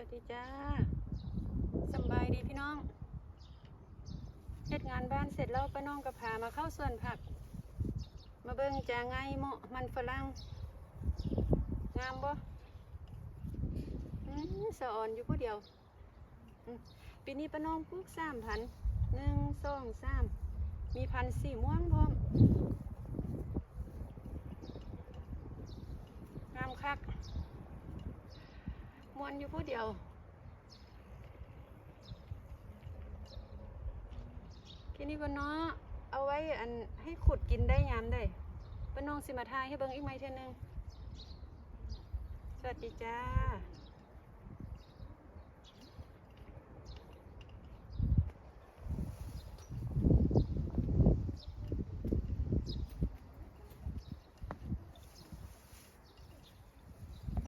วัสดีจ้าสบายดีพี่น้องเฮ็ดงานบ้านเสร็จแล้วป้าน้องก็พามาเข้าสวนผัก มาเบิ่งจาไงเหมาะมันฝรั่งงามบ่อืมสะอ่อนอยู่ผู้เดียวปีนี้ป้าน้องปลูกสามพันหนึ่งสองสามมีพันสี่ม่วงพร้อมงามคัก วนอยู่ผู้เดียวทีนี้ปนน้อเอาไว้อันให้ขุดกินได้ยามได้ปนน้องสิมาทายให้เบิ่งอีกไหมเท่านึง สวัสดีจ้า